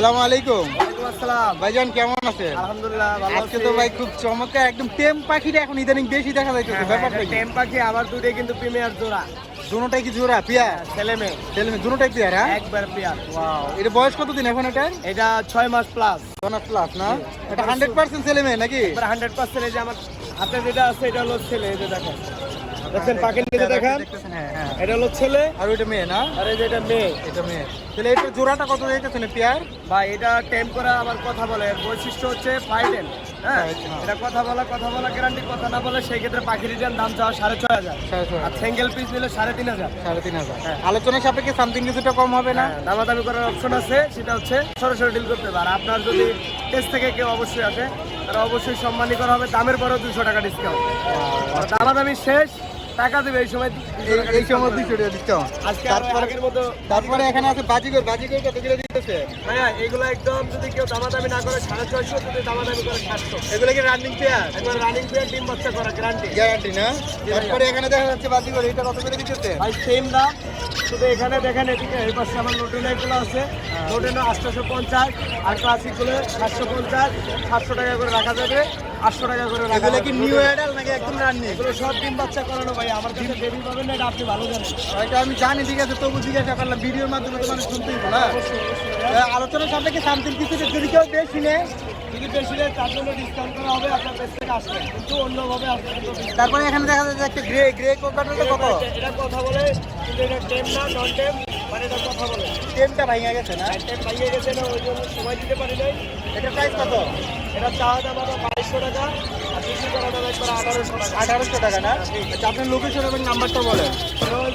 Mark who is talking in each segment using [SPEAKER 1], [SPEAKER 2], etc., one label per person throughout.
[SPEAKER 1] আসসালামু আলাইকুম।
[SPEAKER 2] আসসালাম।
[SPEAKER 1] ভাইজান কেমন আছেন?
[SPEAKER 2] আলহামদুলিল্লাহ ভালো
[SPEAKER 1] আজকে তো ভাই খুব চমৎকার একদম টেম পাখিটা এখন ইদানিং বেশি দেখা যাইতেছে
[SPEAKER 2] হ্যাঁ,
[SPEAKER 1] ব্যাপারটা
[SPEAKER 2] টেম পাখি আবার দুটোই কিন্তু প্রিমিয়ার জোড়া।
[SPEAKER 1] দুটোটাই কি জোড়া? পিয়া
[SPEAKER 2] ছেলে মেয়ে।
[SPEAKER 1] ছেলে মেয়ে দুটোটাই পিয়ার হ্যাঁ?
[SPEAKER 2] একবার পেয়ার।
[SPEAKER 1] ওয়াও এটা বয়স কতদিন এখন এটা?
[SPEAKER 2] এটা ছয় মাস প্লাস
[SPEAKER 1] প্লাস না? এটা হান্ড্রেড পার্সেন্ট ছেলে মেয়ে নাকি?
[SPEAKER 2] এই যে আমার হাতে যেটা আছে এটা হলো ছেলে এই যে দেখেন। দেখছেন পাখির নিচে দেখেন।
[SPEAKER 1] হ্যাঁ হ্যাঁ।
[SPEAKER 2] এটা হলো ছেলে।
[SPEAKER 1] আর ওইটা মেয়ে না?
[SPEAKER 2] আর এই যে এটা মেয়ে।
[SPEAKER 1] এটা মেয়ে। তাহলে এটা জোড়াটা কত পিয়ার?
[SPEAKER 2] ভাই এটা টেম করা আমার কথা বলে। এর বৈশিষ্ট্য হচ্ছে ফাইটেন হ্যাঁ?
[SPEAKER 1] হ্যাঁ।
[SPEAKER 2] এটা কথা বলা কথা বলা গ্যারান্টি কথা না বলে সেই ক্ষেত্রে পাখির রিটার্ন দাম চাওয়া সাড়ে ছয় হাজার। আর সিঙ্গেল পিস নিলে সাড়ে তিন হাজার।
[SPEAKER 1] সাড়ে তিন হাজার।
[SPEAKER 2] হ্যাঁ।
[SPEAKER 1] আলোচনা সাপেক্ষে সামথিং কিছুটা কম হবে না?
[SPEAKER 2] দামাদামি করার অপশন আছে সেটা হচ্ছে সরাসরি ডিল করতে পারে আর আপনার যদি টেস্ট থেকে কেউ অবশ্যই আসে তারা অবশ্যই সম্মানী করা হবে। দামের পরেও দুশো টাকা ডিসকাউন্ট দামাদামি শেষ। টাকা দেবে এই সময়
[SPEAKER 1] এই সময় দুইশো টাকা
[SPEAKER 2] আর
[SPEAKER 1] তারপরে তারপরে এখানে আছে বাজিগর বাজিগর কত করে দিতেছে?
[SPEAKER 2] ভাইয়া এগুলো একদম যদি কেউ দামাদামি না করে সাড়ে ছয়শো যদি দামাদামি করে সাতশো।
[SPEAKER 1] এগুলো কি রানিং পেয়ার
[SPEAKER 2] একবার রানিং পেয়ার ডিম বাচ্চা করা গ্যারান্টি
[SPEAKER 1] গ্যারান্টি না। তারপরে এখানে দেখা যাচ্ছে বাজিগর এটা কত করে দিতেছে?
[SPEAKER 2] ভাই সেম দাম। শুধু এখানে দেখেন এদিকে এই পাশে আমার লোটেনাইগুলো আছে। লোটেনো আটশোশো পঞ্চাশ আর ক্লাসিকগুলো সাতশো পঞ্চাশ সাতশো টাকা করে রাখা যাবে। আটশো টাকা করে
[SPEAKER 1] এগুলো কি নিউ অ্যাডাল নাকি একদম রানিং
[SPEAKER 2] এগুলো সব ডিম বাচ্চা করানো ভাই আমার কাছে বেবি পাবেন না আপনি ভালো জানেন।
[SPEAKER 1] এটা আমি জানি ঠিক আছে তবু জিজ্ঞাসা করলাম ভিডিওর মাধ্যমে তো মানুষ শুনতেই না। আলোচনা সাপেক্ষে সামথিং কিছু যদি কেউ বেশি নেয়
[SPEAKER 2] যদি বেশি নেয় তার জন্য ডিসকাউন্ট করা হবে আপনার কাছ থেকে আসলে কিন্তু অন্যভাবে discount
[SPEAKER 1] তারপরে এখানে দেখা যাচ্ছে একটা গ্রে গ্রে কোকারটা কত?
[SPEAKER 2] এটা- এটা কথা বলে কিন্তু এটা টেম না নন টেম
[SPEAKER 1] টেমটা ভাঙা গেছে না?
[SPEAKER 2] টেম ভাইয়ে গেছে না ওই জন্য সময় দিতে পারি নাই।
[SPEAKER 1] এটা প্রাইস কত?
[SPEAKER 2] এটা চাওয়া দাম আমার বাইশশো টাকা আর বিক্রি করা দাম একবার আঠারোশো টাকা।
[SPEAKER 1] আঠারোশো টাকা না? আচ্ছা আপনার লোকেশন এবং নাম্বারটা বলেন।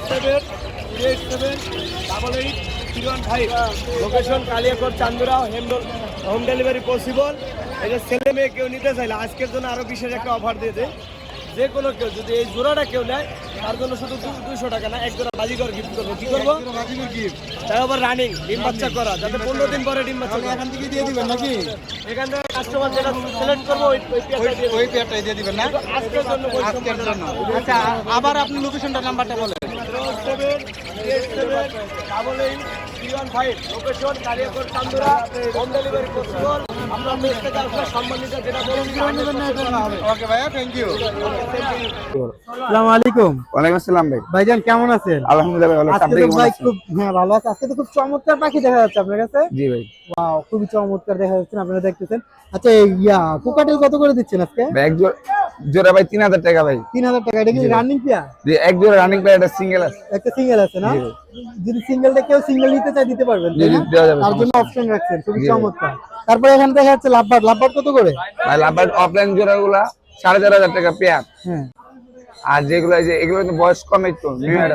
[SPEAKER 2] Seven eight seven double eight three one five location Kaliakot Chandura home home delivery possible এটা ছেলে মেয়ে কেউ নিতে চাইলে আজকের জন্য আরও বিশেষ একটা অফার দিয়ে দেয় যে কোনো কেউ যদি এই জোড়াটা কেউ নেয় তার জন্য শুধু দুশো টাকা না এক জোড়া বাজিকর গিফট করব। কি করব? তার আবার রানিং ডিম বাচ্চা করা যাতে পনেরো দিন পরে ডিম বাচ্চা
[SPEAKER 1] এখান থেকে দিয়ে দিবেন নাকি?
[SPEAKER 2] এখান থেকে কাস্টমার যেটা সিলেক্ট করব ওই
[SPEAKER 1] পেয়ারটাই দিয়ে দিবেন। না?
[SPEAKER 2] আজকের জন্য
[SPEAKER 1] আজকের জন্য। আচ্ছা আবার আপনি লোকেশনটা নাম্বারটা বলেন।
[SPEAKER 2] Double eight three one five location Kaliakot Chandura home delivery possible
[SPEAKER 1] ভাইজান কেমন আছেন?
[SPEAKER 3] আলহামদুলিল্লাহ ভালো আছি।
[SPEAKER 1] আজকে
[SPEAKER 3] আপনি
[SPEAKER 1] তো
[SPEAKER 3] কেমন
[SPEAKER 1] ভাই খুব হ্যাঁ ভালো আছে। আজকে তো খুব চমৎকার পাখি দেখা যাচ্ছে আপনার কাছে।
[SPEAKER 3] জি ভাই।
[SPEAKER 1] ওয়াও খুবই চমৎকার দেখা যাচ্ছে আপনারা দেখতেছেন। আচ্ছা ইয়া কোকাটেল কত করে দিচ্ছেন আজকে?
[SPEAKER 3] জোড়া ভাই তিন হাজার টাকা ভাই।
[SPEAKER 1] তিন হাজার টাকা এটা কি রানিং পেয়ার
[SPEAKER 3] যে এক জোড়া রানিং প্লেয়ার একটা সিঙ্গেল আছে।
[SPEAKER 1] একটা সিঙ্গেল আছে না? যদি সিঙ্গেলটা কেউ সিঙ্গেল নিতে চায় দিতে পারবেন
[SPEAKER 3] জি? জি, দেওয়া যাবে,
[SPEAKER 1] তার জন্য অপশন রাখছেন খুবই চমৎকার। তারপরে এখানে দেখা যাচ্ছে লাভবাট লাভবাট কত করে?
[SPEAKER 3] ভাই লাভার অফলাইন জোড়া গুলা সাড়ে চার হাজার টাকা পেয়ার
[SPEAKER 1] হ্যাঁ।
[SPEAKER 3] আর যেগুলো যে এগুলো বয়স কম এডাল
[SPEAKER 1] হ্যাঁ।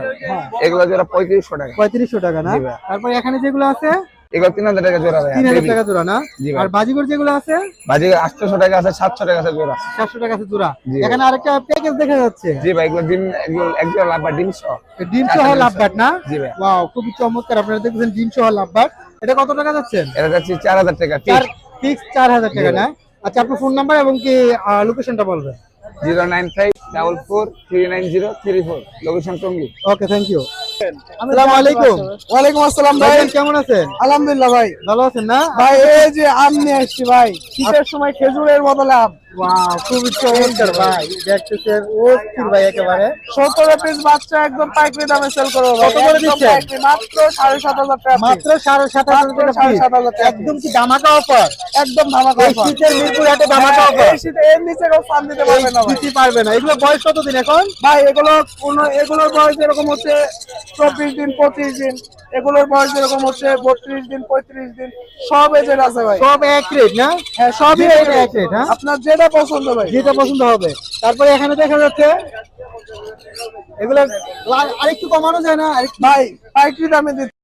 [SPEAKER 3] এগুলো জোড়া পঁয়ত্রিশশো টাকা।
[SPEAKER 1] পঁয়ত্রিশশো টাকা না? তারপরে এখানে যেগুলো আছে?
[SPEAKER 3] এগুলো তিন হাজার টাকা জোড়া
[SPEAKER 1] তিন হাজার টাকা জোড়া না? আর বাজিগর যেগুলো আছে?
[SPEAKER 3] বাজি আটশোশো টাকা আছে সাতশো টাকা আছে জোড়া।
[SPEAKER 1] চারশো টাকা আছে জোড়া।
[SPEAKER 3] জি ভাই।
[SPEAKER 1] এখানে আরেকটা প্যাকেজ দেখা যাচ্ছে।
[SPEAKER 3] জি ভাই এগুলো ডিম লাভবার ডিম সহ।
[SPEAKER 1] ডিম সহ
[SPEAKER 3] চারটা ডিম
[SPEAKER 1] না?
[SPEAKER 3] জি ভাই।
[SPEAKER 1] ওয়াও খুবই চমৎকার। আপনারা দেখছেন ডিম সহ লাভবাট এটা কত টাকা যাচ্ছেন?
[SPEAKER 3] এটা যাচ্ছে চার হাজার টাকা
[SPEAKER 1] ফিক্স চার হাজার টাকা না? আচ্ছা আপনার ফোন নাম্বার এবং কি লোকেশনটা বলবেন?
[SPEAKER 3] Zero nine five double four three nine zero three four. Location Tongi
[SPEAKER 1] okay thank you আসসালামু আলাইকুম।
[SPEAKER 2] ওয়ালাইকুম আসসালাম
[SPEAKER 1] ভাই। কেমন আছেন?
[SPEAKER 2] আলহামদুলিল্লাহ ভাই।
[SPEAKER 1] ভালো আছেন না?
[SPEAKER 2] ভাই এই যে আমি নিয়ে আসছি ভাই। শীতের সময় খেজুরের বদলে আম?
[SPEAKER 1] ওয়াও খুবই চমৎকার ভাই দেখতেছেন ও ভাই একেবারে।
[SPEAKER 2] সত্তর পিস বাচ্চা একদম পাইকারি দামে সেল করব
[SPEAKER 1] কত করে দিচ্ছেন?
[SPEAKER 2] মাত্র সাড়ে সাত হাজার টাকা
[SPEAKER 1] মাত্র সাড়ে সাত হাজার টাকা
[SPEAKER 2] সাড়ে
[SPEAKER 1] piece।
[SPEAKER 2] সাত হাজার টাকা
[SPEAKER 1] একদম কি ধামাকা অফার
[SPEAKER 2] একদম ধামাকা
[SPEAKER 1] এই শীতের মিরপুর হাটে ধামাকা
[SPEAKER 2] হ্যাঁ,
[SPEAKER 1] অফার
[SPEAKER 2] শীতে এর নিচে কেউ ফান দিতে পারবে না
[SPEAKER 1] দিতে পারবে না। এগুলো বয়স কতদিন এখন?
[SPEAKER 2] ভাই এগুলো কোনো এগুলোর বয়স এরকম হচ্ছে চব্বিশ দিন পঁচিশ দিন এগুলোর বয়স এরকম হচ্ছে বত্রিশ দিন পঁয়ত্রিশ দিন সব এজের আছে ভাই।
[SPEAKER 1] সব এক রেট না?
[SPEAKER 2] হ্যাঁ সবই এক rate,
[SPEAKER 1] হ্যাঁ?
[SPEAKER 2] আপনার যেটা পছন্দ ভাই।
[SPEAKER 1] যেটা পছন্দ হবে। তারপরে এখানে দেখা যাচ্ছে এগুলো আরেকটু কমানো যায় না? আরেকটু
[SPEAKER 2] ভাই পাইকারি দামে দিচ্ছি